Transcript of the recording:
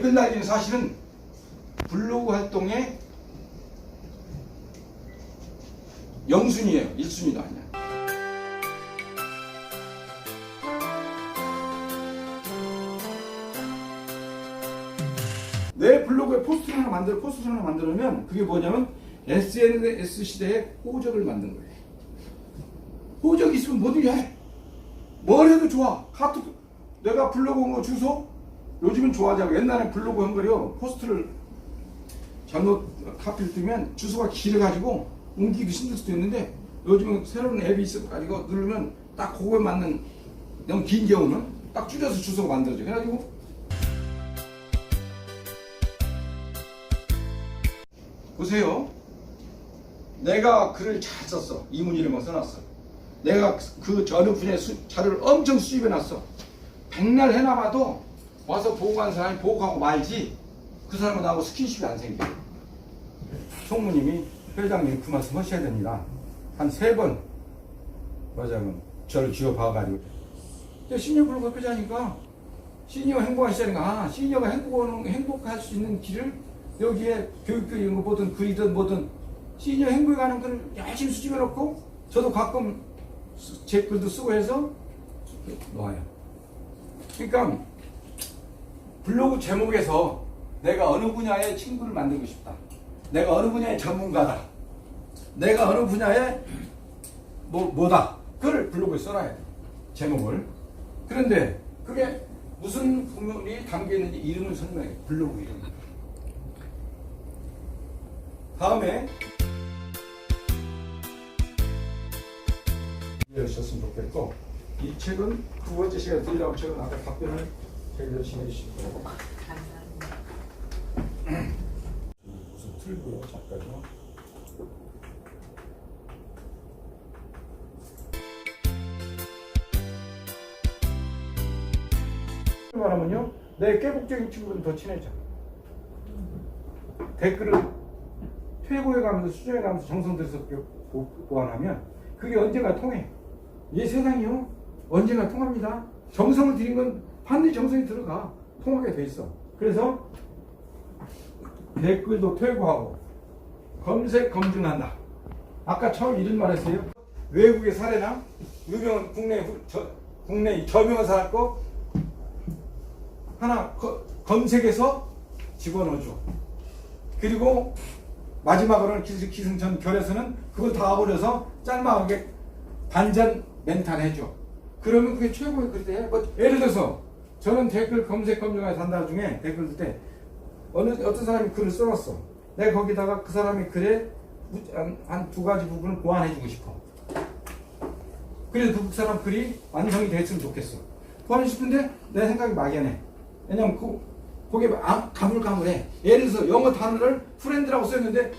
달리는 사실은 블로그 활동의 영순이에요. 1순위도 아니야. 내 블로그에 포스트를 하나 만들어 포스트를 하나 만들면 그게 뭐냐면 SNS 시대의 호적을 만든 거예요. 호적이 있으면 뭐든지 해. 뭘 해도 좋아. 카톡 내가 블로그 온 거 주소 요즘은 좋아하자고. 옛날에 블로그 한 거요 포스트를 잘못 카피를 뜨면 주소가 길어가지고 옮기기 힘들 수도 있는데 요즘은 새로운 앱이 있어가지고 누르면 딱 그거에 맞는 너무 긴 경우는 딱 줄여서 주소가 만들어져 그래가지고 보세요. 내가 글을 잘 썼어. 이문이라고 써놨어. 내가 그 어느 분야의 수- 자료를 엄청 수집해놨어. 백날 해놔봐도 와서 보고한 사람이 보고하고 말지 그 사람은 나하고 스킨십이 안 생겨. 총무님이 회장님 그 말씀 하셔야 됩니다. 한 세번 맞아요 저를 쥐어 봐가지고. 시니어 블로그 협회장이니까 시니어 행복한 시절인가? 아, 시니어가 행복, 행복할 수 있는 길을 여기에 교육교 이런 거 보든 글이든 뭐든 시니어 행복에 가는 글을 열심히 수집해 놓고 저도 가끔 수- 제 글도 쓰고 해서 놓아요. 그러니까 블로그 제목에서 내가 어느 분야의 친구를 만들고 싶다. 내가 어느 분야의 전문가다. 내가 어느 분야의 뭐, 뭐다. 그걸 블로그에 써놔야 돼. 제목을. 그런데 그게 무슨 부분이 담겨 있는지 이름을 설명해. 블로그 이름. 다음에 이해하셨으면 좋겠고 이 책은 두 번째 시간에 드리라고 책은 아까 답변을 제가 열심히 해주시고. 무슨 틀고요 작가죠 말하면요? 내 깨복적인 친구는 더 친해져. 댓글을 퇴고해 가면서 수정해 가면서 정성 들여서 보- 보완하면 그게 언젠가 통해. 이 세상이요? 언젠가 통합니다. 정성을 들인 건 반드시 정성이 들어가 통하게 돼 있어 그래서 댓글도 퇴고하고 검색 검증한다 아까 처음 이런 말 했어요 외국의 사례나 유명한 국내 후- 저, 국내 저명한 거 하나 거- 검색해서 집어넣어줘. 그리고 마지막으로는 기승, 기승전 결에서는 그걸 다 버려서 짤막하게 반전 멘탈 해줘. 그러면 그게 최고의 글이 돼. 뭐 예를 들어서 저는 댓글 검색 검증에 산다 중에 댓글 때 어느 어떤 사람이 글을 써놨어. 내가 거기다가 그 사람의 글에 한 두 가지 부분을 보완해주고 싶어. 그래서 그 사람 글이 완성이 됐으면 좋겠어. 보완해 싶은데 내 생각이 막연해. 왜냐면 그, 거기에 아- 가물가물해. 예를 들어서 영어 단어를 프렌드라고 썼는데